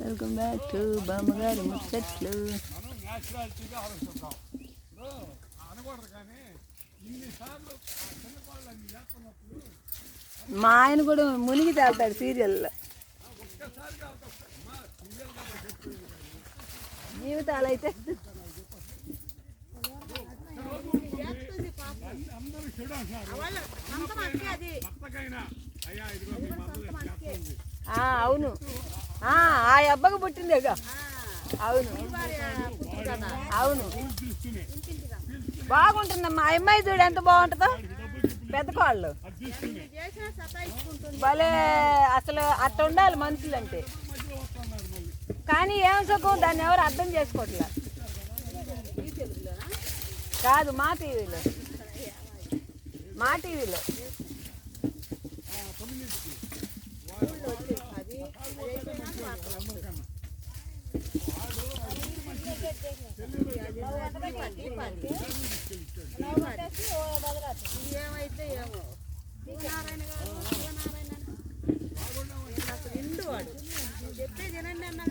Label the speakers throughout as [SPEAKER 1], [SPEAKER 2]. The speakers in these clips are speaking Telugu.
[SPEAKER 1] వెల్కమ్ బ్యాక్ టు బామ్మగారి ముచ్చట్లు. మా ఆయన కూడా మునిగి తేలుతాడు సీరియల్లో. జీవితాలు అయితే అవును. ఆ అబ్బకి అబ్బకు పుట్టిందేగా అవును. అవును. బాగుంటుందమ్మా. ఆ అమ్మాయి చూడు ఎంత బాగుంటుందో. పెద్ద కోళ్ళు. భలే అసలు అట్ట ఉండాలి మనుషులు అంటే కానీ ఏం సుఖం? దాన్ని ఎవరు అర్థం చేసుకోవట్లే. కాదు మా టీవీలో. మా టీవీలో.
[SPEAKER 2] ఏమైతే ఏమో నారాయణ గారు నారాయణ అసలు ఇండు వాడు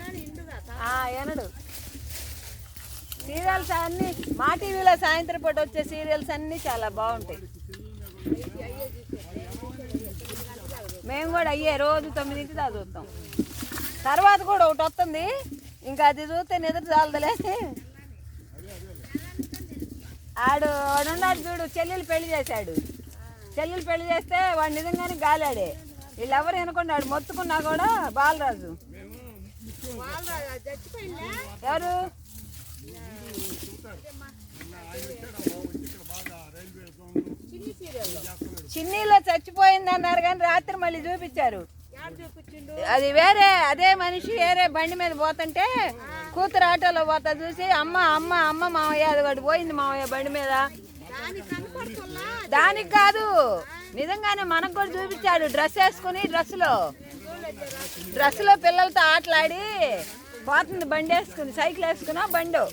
[SPEAKER 2] కానీ ఇండుగా
[SPEAKER 1] ఎనడు సీరియల్స్ అన్నీ మా టీవీలో సాయంత్రం పూట వచ్చే సీరియల్స్ అన్నీ చాలా బాగుంటాయి. మేము కూడా అయ్యే రోజు తొమ్మిదింటి దాకా చూస్తాం. తర్వాత కూడా ఒకటి వస్తుంది. ఇంకా అది చూస్తే నిద్ర చాలదులే. ఆడు వాడున్నాడు చూడు చెల్లెలు పెళ్ళి చేశాడు. చెల్లెలు పెళ్ళి చేస్తే వాడు నిజంగానే గాలాడే. వీళ్ళెవరు వినకుండా మొత్తుకున్నా కూడా బాలరాజు. ఎవరు? చిన్నీలో చచ్చిపోయింది అన్నారు కానీ రాత్రి మళ్ళీ చూపించారు. అది వేరే అదే మనిషి వేరే బండి మీద పోతుంటే కూతురు ఆటోలో పోతా చూసి అమ్మ అమ్మ అమ్మ మావయ్య అది ఒకటి పోయింది మావయ్య బండి మీద.
[SPEAKER 2] దానికి
[SPEAKER 1] కాదు. నిజంగానే మనకు కూడా చూపించాడు డ్రెస్ వేసుకుని డ్రెస్సులో. డ్రెస్సులో పిల్లలతో ఆటలాడి పోతుంది బండి వేసుకుని సైకిల్ వేసుకున్నా బండు.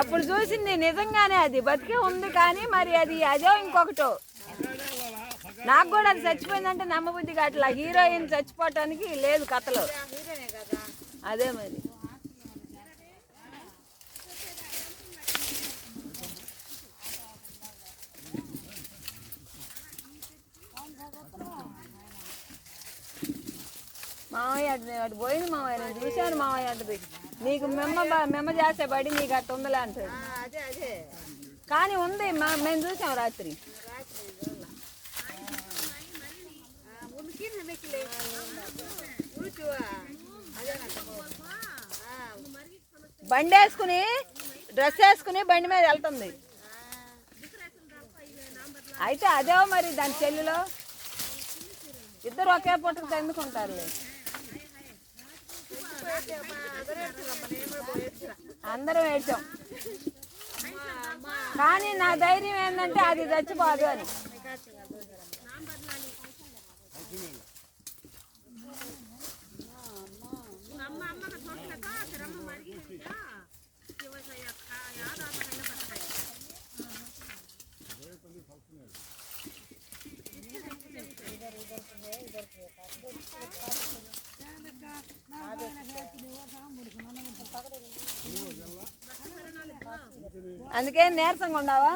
[SPEAKER 1] అప్పుడు చూసింది నిజంగానే అది బతికే ఉంది కానీ మరి అది అదో ఇంకొకటో. నాకు కూడా అది చచ్చిపోయిందంటే నమ్మబుద్ధి అట్లా హీరోయిన్ చచ్చిపోవటానికి లేదు కథలో. అదే మరి. మామయ్య అటు అటు పోయింది మామయ్య నేను చూశాను మామయ్య అటుది నీకు మెమ్మ మెమ్మ చేసే బడి నీకు అట్ట ఉందిలే అంటాడు.
[SPEAKER 2] అదే.
[SPEAKER 1] కానీ ఉంది మా మేము చూసాం రాత్రి. బండి వేసుకుని డ్రెస్ వేసుకుని బండి మీద వెళ్తుంది. అయితే అదే మరి దాని చెల్లిలో. ఇద్దరు ఒకే పుట్టకు ఎందుకుంటారులే అందరం ఏడ్చాం. కానీ నా ధైర్యం ఏంటంటే అది చచ్చిపోదు అని. అందుకే నీరసంగా ఉండవా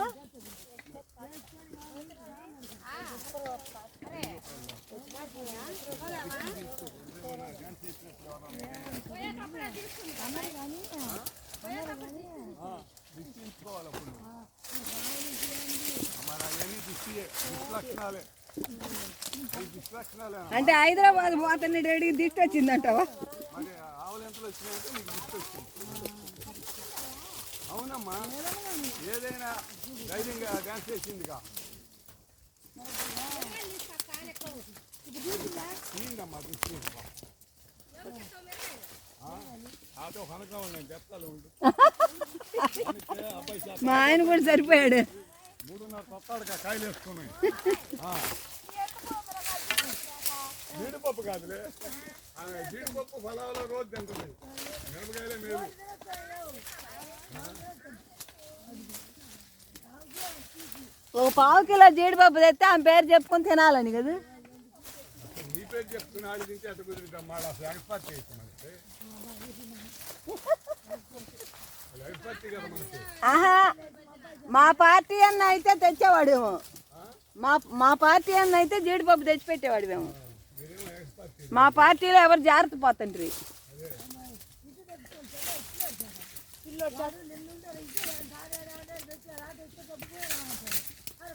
[SPEAKER 1] అంటే హైదరాబాద్ పోతున్న రెడీకి దిష్టి వచ్చిందంటావా?
[SPEAKER 3] అవునమ్మా. ఏదైనా ధైర్యంగా డ్యాన్స్ చేసిందిగా. తీయండమ్మా చేత
[SPEAKER 1] మా ఆయన కూడా సరిపోయాడు.
[SPEAKER 3] మూడున్నర కొత్తాడుగా కాయలు వేసుకున్నాయి జీడిపప్పు కాదులే. జీడిపప్పు ఫలాలు రోజు తింటుంది. మిరపకాయలే మేలు.
[SPEAKER 1] ఒక పావు కిలో జీడిపప్పు తెస్తే ఆమె పేరు చెప్పుకొని తినాలని కదా.
[SPEAKER 4] ఆహా మా పార్టీ అన్న అయితే తెచ్చేవాడేమో. మా మా పార్టీ అన్న అయితే జీడిపప్పు తెచ్చిపెట్టేవాడేమో
[SPEAKER 3] మీరేమో ఎక్స్పర్ట్
[SPEAKER 4] మా పార్టీలో ఎవరు జాగ్రత్త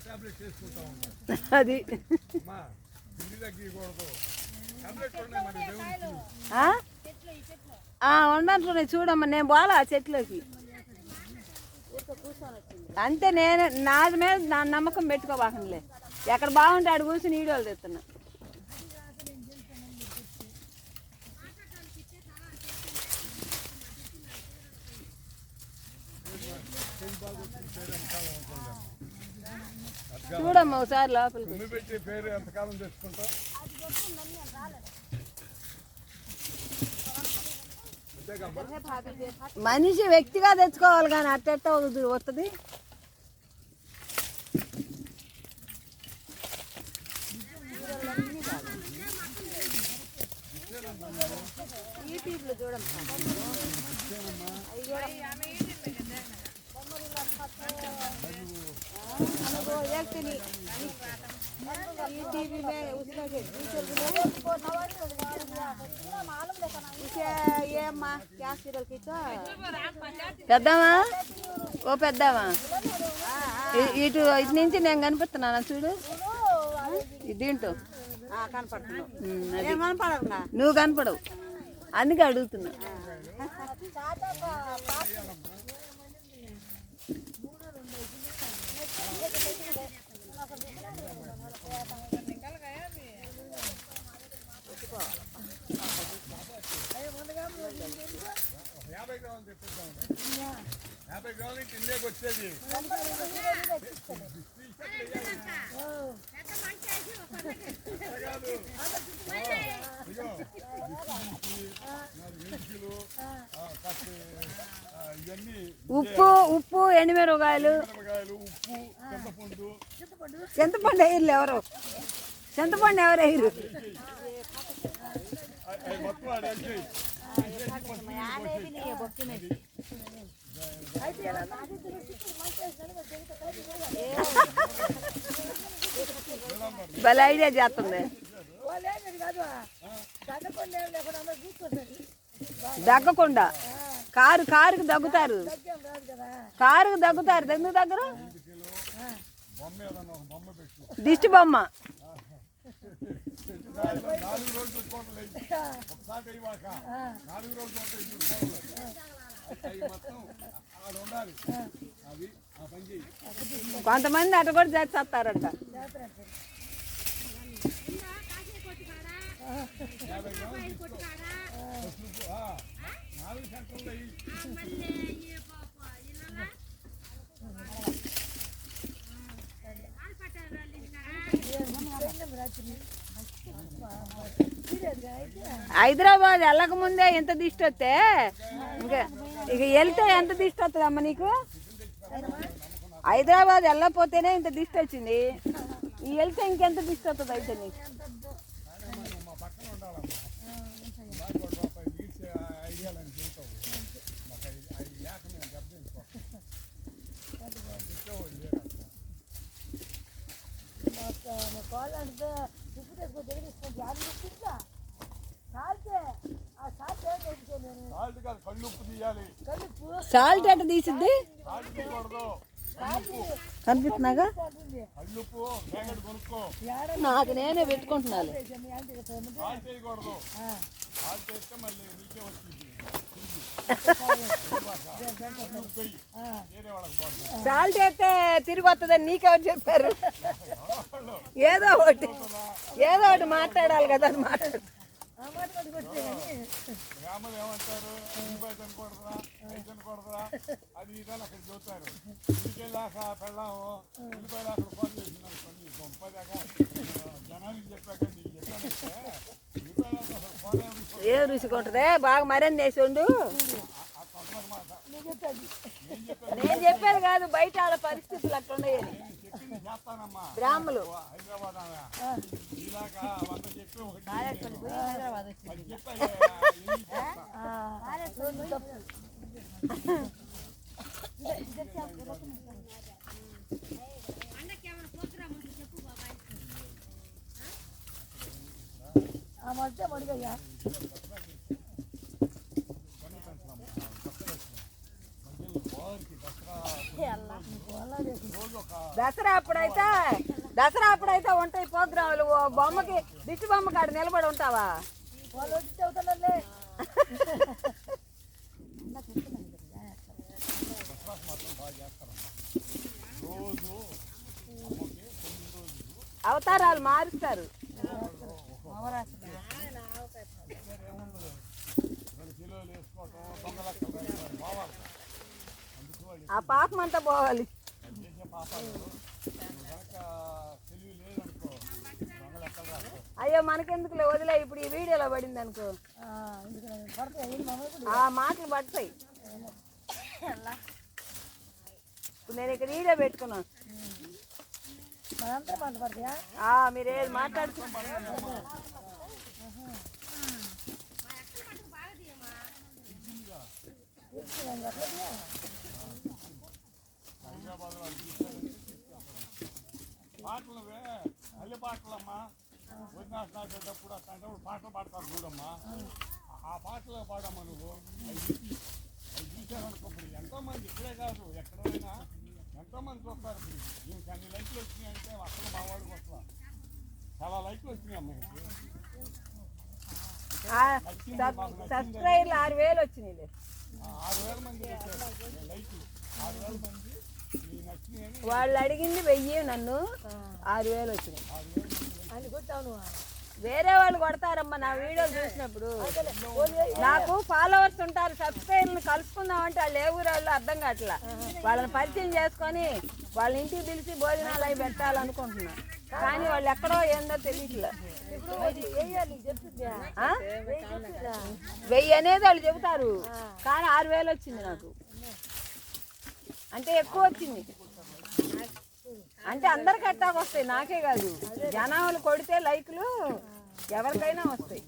[SPEAKER 3] చేసుకుంటా
[SPEAKER 4] అది.
[SPEAKER 3] తగ్గకూడదు
[SPEAKER 4] ఉండంటున్నాయి చూడమ్మా నేను పోలా ఆ చెట్లోకి? అంతే నేను నాది మీద నా నమ్మకం పెట్టుకోబాకంలే ఎక్కడ బాగుంటే ఆడు కూర్చుని వీడియోలు తెస్తున్నా. చూడమ్మా ఒకసారి లోపలికి
[SPEAKER 3] తుమ్మి పెట్టి పేరు ఎంతకాలం తెచ్చుకుంటావు? అంతేకమ్మా.
[SPEAKER 4] మనిషి వ్యక్తిగా తెచ్చుకోవాలి కానీ అట్టెట్ట వస్తుంది పెద్దామా ఓ పెద్దామా ఇటు ఇటు నుంచి నేను కనిపిస్తున్నానా చూడు? ఇది దీంట్లో. నువ్వు కనపడవు. అందుకే అడుగుతున్నా.
[SPEAKER 3] యాభై గ్రాములు యాభై ఇండియాకి వచ్చేది.
[SPEAKER 4] ఉప్పు ఉప్పు ఎండుమిరపకాయలు.
[SPEAKER 3] మిరపకాయలు ఉప్పు చింతపండు.
[SPEAKER 4] చింతపండు వేయరు ఎవరు? చింతపండు ఎవరు వేయరు?
[SPEAKER 3] మొత్తం
[SPEAKER 4] భలే ఐడియా చేస్తుంది. దగ్గకుండా. కారు కారుకు దగ్గుతారు. కారుకు దగ్గుతారు. దగ్గర
[SPEAKER 3] దగ్గర?
[SPEAKER 4] దిష్టి బొమ్మ.
[SPEAKER 3] నాలుగు రోజులు కోటలు. ఒకసారి అయ్యాక నాలుగు రోజులు ఉంటాయి చూడు కోటలు అవి మొత్తం ఆడ ఉండాలి అవి ఆ పని చేయి
[SPEAKER 4] కొంతమంది అట కూడా చేస్తారంట
[SPEAKER 3] నాలుగు సెంటర్లు అయ్యి
[SPEAKER 4] హైదరాబాద్ వెళ్ళక ముందే ఎంత దిష్టి వస్తే? ఇంకా ఇక వెళ్తే ఎంత దిష్టి వస్తుంది అమ్మ నీకు? హైదరాబాద్ వెళ్ళకపోతేనే ఇంత దిష్టి వచ్చింది. ఈ వెళ్తే ఇంకెంత దిష్టి వస్తుంది అయితే నీకు?
[SPEAKER 3] మనం సాల్ట్ కాదు కళ్ళు ఉప్పు తీయాలి.
[SPEAKER 4] సాల్ట్ ఎట్ట తీసిద్ది?
[SPEAKER 3] తీయకూడదు.
[SPEAKER 4] కనిపిస్తున్నాగా నాకు నేనే పెట్టుకుంటున్నాను
[SPEAKER 3] సాల్ట్
[SPEAKER 4] అయితే తిరిగి వస్తుందని నీకెవరు చెప్పారు? ఏదో ఒకటి ఏదో ఒకటి మాట్లాడాలి కదా అని మాట్లాడు.
[SPEAKER 3] తినకూడదురా అది ఇదని అక్కడ చూస్తారు. ఇంటికెళ్ళాక పెళ్ళాము ఇంటిపోయి అక్కడ ఫోన్ గొప్పదాకా జనానికి చెప్పాక నీకు చెప్పానంటే
[SPEAKER 1] ఏ రుచిగా ఉంటుందే బాగా ఉండు
[SPEAKER 3] మాట
[SPEAKER 2] నేను
[SPEAKER 1] చెప్పేది కాదు బయట ఆడ పరిస్థితులు అట్లా ఉన్నాయని. బ్రాహ్మలు.
[SPEAKER 3] హైదరాబాద్.
[SPEAKER 2] మధ్య మడిగయ్యా
[SPEAKER 1] దసరా అప్పుడైతే దసరా అప్పుడైతే ఉంటాయి ఓ బొమ్మకి దిష్టి బొమ్మ కాడ నిలబడి ఉంటావా?
[SPEAKER 2] వాళ్ళు వచ్చి చెబుతున్నారులే
[SPEAKER 3] రోజు అమ్మకి తొమ్మిది రోజులు
[SPEAKER 1] అవతారాలు మారుస్తారు
[SPEAKER 3] రెండు కిలోలు వేసుకోవటం దొంగ లెక్కలు వేసుకోవడం పోవాలి అందుకు వాళ్ళు
[SPEAKER 1] ఆ పాపం అంతా పోవాలి
[SPEAKER 3] అది చేసే పాపాలు నువ్వు వాళ్ళు మారుస్తారు. ఆ పాపం అంతా పోవాలి.
[SPEAKER 1] అయ్యో మనకెందుకులే? వదిలే ఇప్పుడు ఈ వీడియోలో పడింది అనుకో ఆ మాటలు పడతాయి. ఇప్పుడు నేను ఇక్కడ వీడియో పెట్టుకున్నాను
[SPEAKER 2] మనంతా పంట పడతాయా
[SPEAKER 1] ఆ, మీరు ఏది మాట్లాడుతూ
[SPEAKER 3] పాటలు అల్లి పాటలమ్మా వదినాశ నాటేటప్పుడు అట్లాంటప్పుడు పాటలు పాడతారు చూడమ్మా ఆ పాటలు పాడమ్మా నువ్వు? అవి చూసి అవి చూసారనుకో ఇప్పుడు ఎంతోమంది ఇక్కడే కాదు ఎక్కడైనా ఎంతోమంది చూస్తారు ఇప్పుడు. దీనికి అన్ని లైట్లు వచ్చినాయి అంటే అసలు మా వాడికి వస్తా. చాలా లైట్లు వచ్చినాయి
[SPEAKER 1] సబ్స్క్రైబర్లు ఆరు వేలు వచ్చినాయి
[SPEAKER 3] ఆరు వేల మంది వచ్చారు. లైట్లు. ఆరు వేల మంది. ఈ నచ్చినాయని
[SPEAKER 1] వాళ్ళు అడిగింది వెయ్యి నన్ను. ఆరు వేలు వచ్చినాయి.
[SPEAKER 2] అని నువ్వు.
[SPEAKER 1] వేరే వాళ్ళు కొడతారమ్మా నా వీడియో చూసినప్పుడు. నాకు ఫాలోవర్స్ ఉంటారు సబ్స్క్రైబర్ని కలుసుకుందాం అంటే వాళ్ళు ఏ ఊరు వాళ్ళు అర్థం కావట్లా. వాళ్ళని పరిచయం చేసుకొని వాళ్ళ ఇంటికి పిలిచి భోజనాలు అవి పెట్టాలనుకుంటున్నా. కానీ వాళ్ళు ఎక్కడో ఏందో తెలియట్లే. వెయ్యి అనేది వాళ్ళు చెబుతారు. కానీ ఆరు వేలు వచ్చింది నాకు. అంటే ఎక్కువ వచ్చింది. అంటే అందరికి అట్టాకు వస్తాయి నాకే కాదు. జనాలు కొడితే లైకులు ఎవరికైనా వస్తాయి.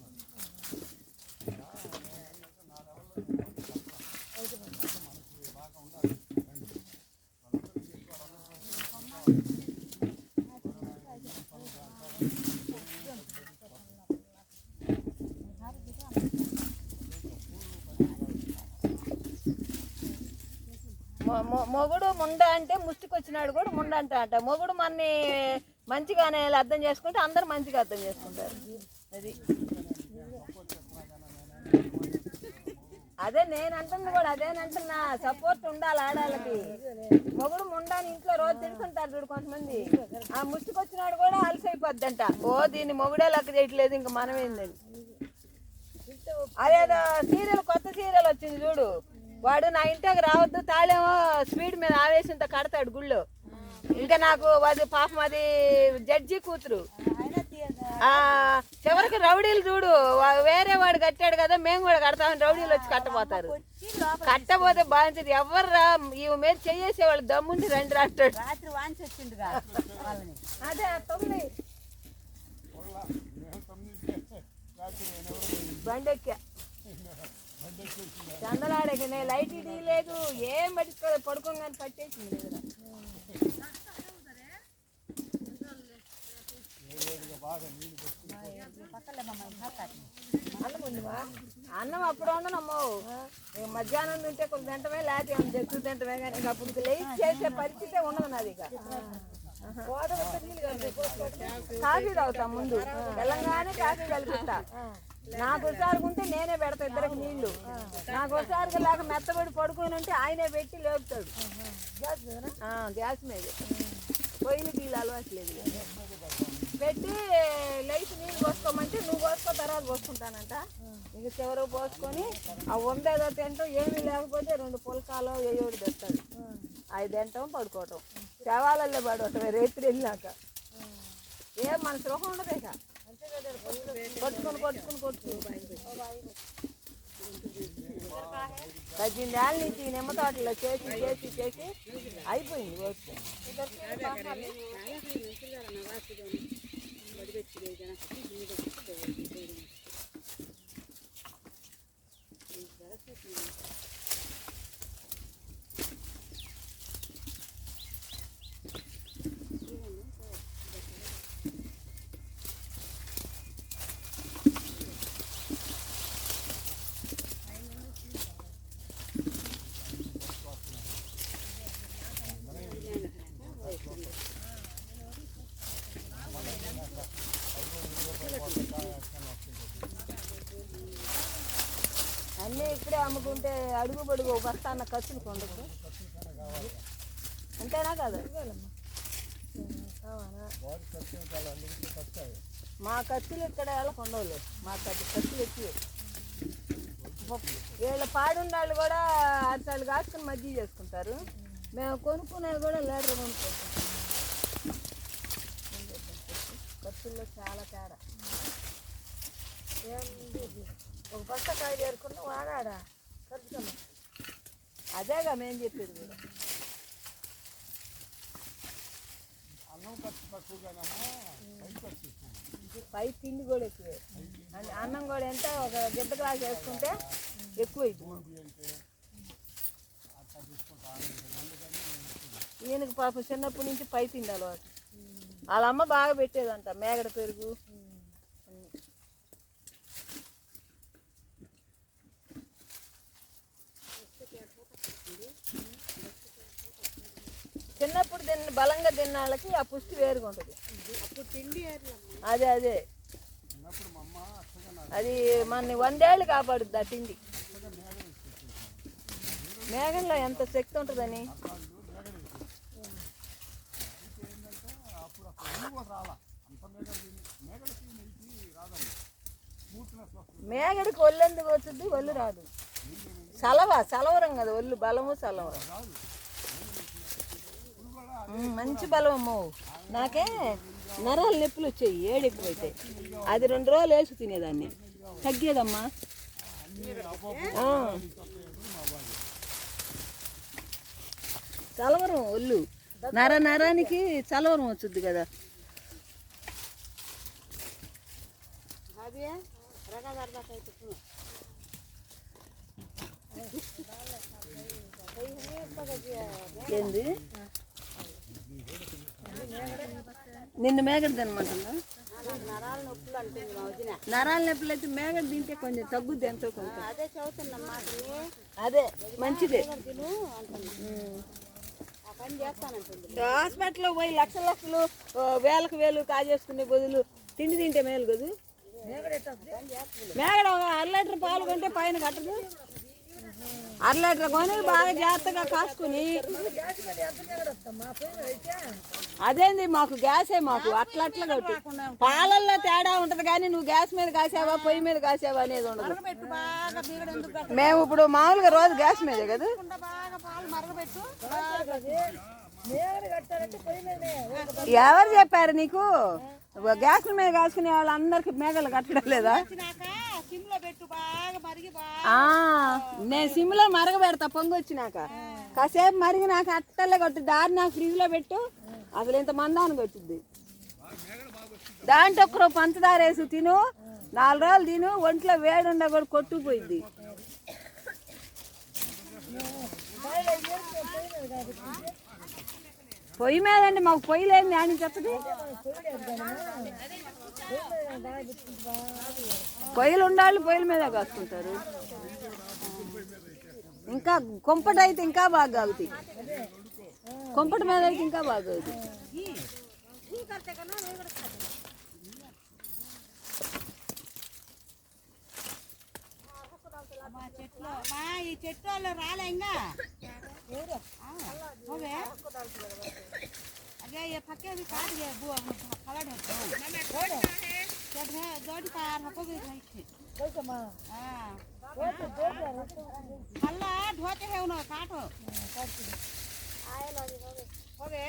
[SPEAKER 1] మొగుడు ముండ అంటే వచ్చినాడు కూడా ముండంట అంట. మొగుడు మన్ని మంచిగానే అర్థం చేసుకుంటే అందరు మంచిగా అర్థం చేసుకుంటారు. అది. అదే నేను అంటుంది కూడా అదేనంటున్నా సపోర్ట్ ఉండాలి ఆడాలకి మొగుడు ముండాని ఇంట్లో రోజు తిడుతుంటారు చూడు కొంతమంది. ఆ ముసుకొచ్చినాడు కూడా అలసైపోద్దంట. ఓ దీన్ని మొగుడే లెక్క చేయట్లేదు ఇంక మనమేందని అదేదో సీరియల్ కొత్త సీరియల్ వచ్చింది చూడు. వాడు నా ఇంటికి రావద్దు తాళేమో స్పీడ్ మీద ఆవేశంతో కడతాడు గుళ్ళో. ఇంకా నాకు అది పాపం అది జడ్జి కూతురు. చివరికి రౌడీలు చూడు వేరే వాడు కట్టాడు కదా మేము కూడా కడతామని రౌడీలు వచ్చి కట్టపోతారు కట్టపోతే బాగుంటుంది. ఎవరు రా ఇవి మీద చేసే వాళ్ళు దమ్ముండి రండి రాస్తాడు అదే తొమ్మిది. బండి ఎక్కా. చందలాడకి నేను లైట్ ఇది లేదు ఏం పట్టుకోలేదు పడుకోగానే పట్టేసింది నిద్ర. అన్నం ఉందివా అన్నం అప్పుడు ఉండనమ్మో మధ్యాహ్నం తింటే కొంచెం తింటమే లేకపోతే ఏమైనా జగ్గు తింటమే కానీ ఇక అప్పుడు లేచి చేసే పరిస్థితే ఉండదు నాది ఇక. కాఫీ తాగుతా ముందు. తెలంగాణ కాఫీ కలుపుతా. నాకు ఒకసారి నేనే పెడతా ఇద్దరికి నీళ్ళు నాకు ఒకసారి లేక మెత్తబడి పడుకొని ఉంటే ఆయనే పెట్టి లేపుతాడు. గ్యాస్ మీద? పొయ్యిలు నీళ్ళు అలవాటు లేదు పెట్టి లేచి నీళ్ళు పోసుకోమంటే నువ్వు పోసుకో తర్వాత పోసుకుంటానంట. ఇంక చివరకు పోసుకొని ఆ వందేదో తింటాం ఏమీ లేకపోతే రెండు పులకాలు ఏయోడు తెస్తాడు. అవి తింటాం పడుకోవటం. శవాలల్లో పడవటం రేత్రి వెళ్ళాక. ఏం మన సుఖం ఉండదు ఇక. కొట్టుకుని కొట్టుకుని నుంచి ఈ నిమ్మ తోటలో చేసి చేసి చేసి అయిపోయింది ఓకే ఇక్కడే అడుగు బడుగు ఒక బస్తా అన్న ఖర్చులు కొండకు. అంతేనా కదా? మా ఖర్చులు ఇక్కడ ఎలా కొండవులు మా ఖర్చు ఖర్చులు ఎక్కువ. వీళ్ళ పాడున్నాళ్ళు కూడా అట్టాలు కాసుకుని మజ్జిగ చేసుకుంటారు. మేము కొనుక్కునేది కూడా లీటర్ కొనుక్కుంటాం. ఖర్చుల్లో చాలా తేడా. ఒక బస్తా కాయ చేరుకున్నా వాడాడా? అదేగా మేము చెప్పేది కూడా.
[SPEAKER 3] అన్నం ఖర్చు తక్కువగానమ్మా పై
[SPEAKER 1] తిండి కూడా ఎక్కువే. అన్న- కూడా ఎంత? ఒక గిద్ద గ్లాస్ వేసుకుంటే ఎక్కువ ఈయనకి పాపం చిన్నప్పటి నుంచి పై తిండి అలవాటు. వాళ్ళ అమ్మ బాగా పెట్టేదంట మేగడ పెరుగు చిన్నప్పుడు తిన్న బలంగా తిన్న వాళ్ళకి ఆ పుష్టి వేరుగా ఉంటుంది. అదే అదే. అది మన వందేళ్ళు కాపాడుద్ది ఆ తిండి. మేఘంలో ఎంత శక్తి ఉంటుందని?
[SPEAKER 3] మేగడికి
[SPEAKER 1] ఒళ్ళు ఎందుకు వచ్చింది ఒళ్ళు రాదు. సలవ సలవరం కదా ఒళ్ళు బలము సలవరం. మంచి బలం అమ్మో. నాకే నరాలు నొప్పులు వచ్చాయి ఏడెక్కువైతే. అది రెండు రోజులు వేసి తినేదాన్ని. తగ్గేదమ్మా. చలవరం ఒళ్ళు. నర నరానికి చలవరం వచ్చుద్ది కదా. ఏంది? నిన్ను మేగడ తినమంటుందా?
[SPEAKER 2] నరాల నొప్పులు
[SPEAKER 1] అయితే మేగడ తింటే కొంచెం తగ్గుద్ది ఎంతో కొంచెం
[SPEAKER 2] అదే చదువుతున్నా
[SPEAKER 1] అదే మంచిదే. హాస్పిటల్లో పోయి లక్షల లక్షలు వేలకు వేలు కాజేసుకునే బదులు తిండి తింటే మేలు కదా. మేగడ ఒక అర లీటర్ పాలు కొంటే పైన కట్టదు. అట్లా లీటర్ కొని బాగా జాగ్రత్తగా కాసుకుని. అదేంది మాకు గ్యాసే మాకు అట్లా అట్లా కట్టు పాలల్లో తేడా ఉంటది కానీ నువ్వు గ్యాస్ మీద కాసావా పొయ్యి మీద కాసావా అనేది ఉండదు. మేము ఇప్పుడు మామూలుగా రోజు గ్యాస్ మీదే కదా? ఎవరు చెప్పారు నీకు? గ్యాస్ మీద కాసుకునే వాళ్ళందరికి మేఘలు కట్టడం లేదా?
[SPEAKER 2] మరిగి
[SPEAKER 1] నేను సిమ్లో మరగబెడతా పొంగి వచ్చినాక. కాసేపు మరిగినాక అట్టలే కొట్టు దారి నాకు ఫ్రిడ్జ్లో పెట్టు అసలు ఇంత మందానికి వచ్చింది దాంట్లో ఒక్కరో పంచదార వేసి తిను నాలుగు రోజులు తిను ఒంట్లో వేడి కూడా కొట్టుకుపోయింది పొయ్యి మీదండి మాకు పొయ్యి లేదు అని చెప్పదు. పొయ్యిలు ఉండాలి పొయ్యిల మీద కాసుకుంటారు ఇంకా కొంపట అయితే ఇంకా బాగా కాగుతాయి. కొంపట మీద అయితే ఇంకా బాగా కాగుతాయి.
[SPEAKER 2] మా ఈ చెట్టు వాళ్ళు రాలే ఇంకా. నువ్వే? అదే పక్కేది కాదు కలడు
[SPEAKER 5] దోటి మళ్ళా
[SPEAKER 2] ధోతే హేవును కాటు. ఓకే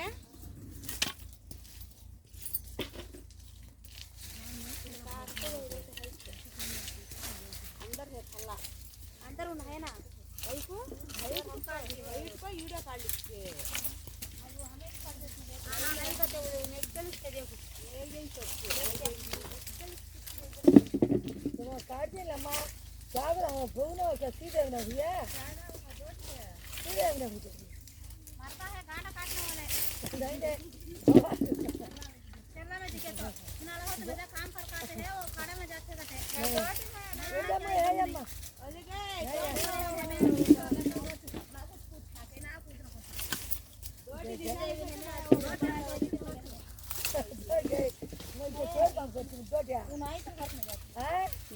[SPEAKER 2] అందరూ
[SPEAKER 5] ఉన్నాయనా వైపు
[SPEAKER 2] కాడ్చేలమ్మా జాగ్రత్త భూమిలో ఒక శ్రీదేవి నదియా శ్రీదేవి నది काम पर खाते हैं वो खड़े में जाते रहते
[SPEAKER 5] हैं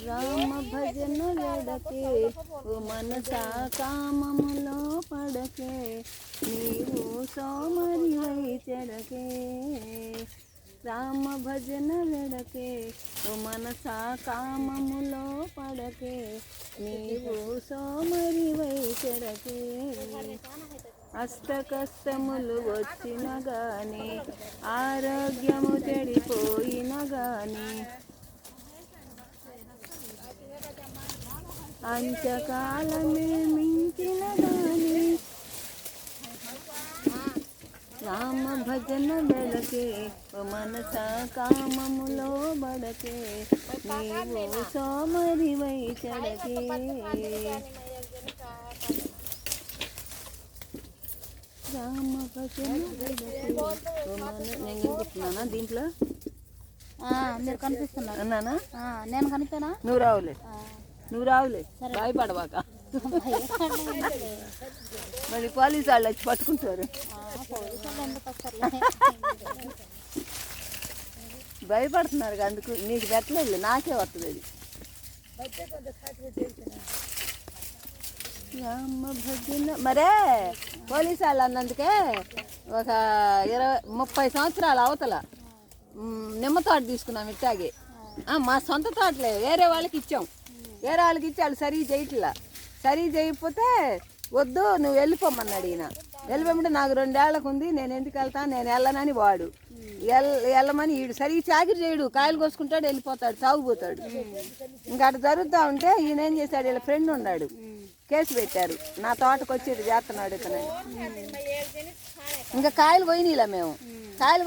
[SPEAKER 5] राम भजन
[SPEAKER 1] लड़के तुम सा काम कामलो पड़के नीहू सोमरी वही चढ़के राम भजन लड़के तुम सा काम कामलो पड़के नीहू सोमरी అస్త కష్టములు వచ్చిన గాని ఆరోగ్యము చెడిపోయిన గాని అంచకాలమే మించిన గాని రామ భజన బెడకే మనస కామములో బడకే నీవు సోమరివై చడకే. రామ భజన నేను చెప్తున్నానా దీంట్లో
[SPEAKER 2] మీరు కనిపిస్తున్నారు.
[SPEAKER 1] అన్నానా
[SPEAKER 2] నేను కనిపానా?
[SPEAKER 1] నువ్వు రావులే. నువ్వు రావులే. భయపడవాక మరి పోలీసు వాళ్ళు వచ్చి పట్టుకుంటారు. భయపడుతున్నారు అందుకు. నీకు పెట్టలేదు నాకే వస్తుంది అది. రామ భజన మరే పోలీసు వాళ్ళు అన్నందుకే ఒక ఇరవై ముప్పై సంవత్సరాలు అవతల. నిమ్మ తోట తీసుకున్నాం ఇట్టాగే. మా సొంత తోటలే వేరే వాళ్ళకి ఇచ్చాం. వేరే వాళ్ళకి ఇచ్చి వాళ్ళు సరిగ్గా చేయట్లా. సరిగ్గా చేయకపోతే వద్దు నువ్వు వెళ్ళిపోమన్నాడు ఈయన వెళ్ళిపోమంటే నాకు రెండేళ్ళకు ఉంది నేను ఎందుకు వెళ్తాను నేను వెళ్ళనని వాడు. వెళ్ళమని ఈడు సరిగ్గా చాకరీ చేయడు. కాయలు కోసుకుంటాడు వెళ్ళిపోతాడు సాగుపోతాడు ఇంకా అటు జరుగుతూ ఉంటే ఈయన ఏం చేశాడు? వీళ్ళ ఫ్రెండ్ ఉన్నాడు. కేసు పెట్టారు. నా తోటకు వచ్చి చేస్తున్నాడు ఇతను. ఇంకా కాయలు పోయినాయిలా మేము. కాయలు